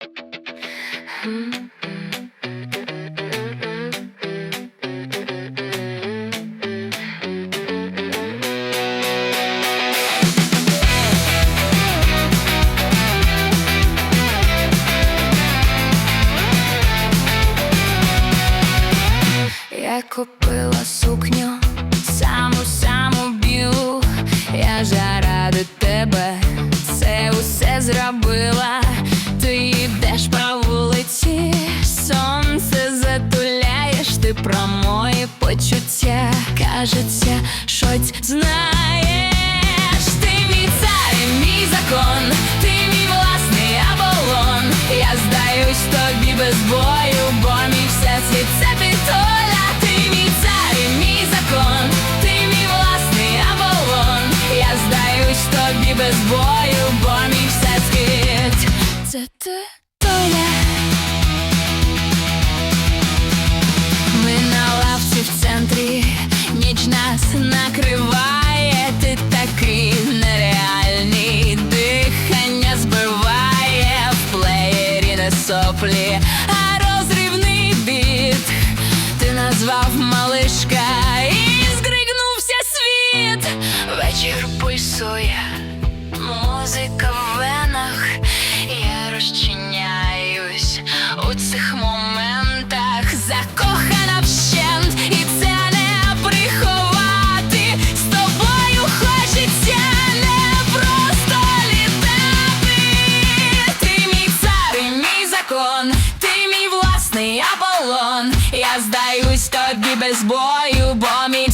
Я купила сукню, саму саму білу. Я заради тебе це усе зробила. Затуляєш, ти про мої почуття. Кажеться, щось знаєш. Ти мій цар, і мій закон, ти мій власний Аполлон. Я здаюсь тобі без бою, бо мій всесвіт це ти толя. Ти мій цар, і мій закон, ти мій власний Аполлон. Я здаюсь тобі без бою, бо мій всесвіт це ти толя. А розривний біт ти назвав малишка і згригнувся світ. Вечір пульсує, музика Аполлон. Я здаюсь тобі без бою, бо мій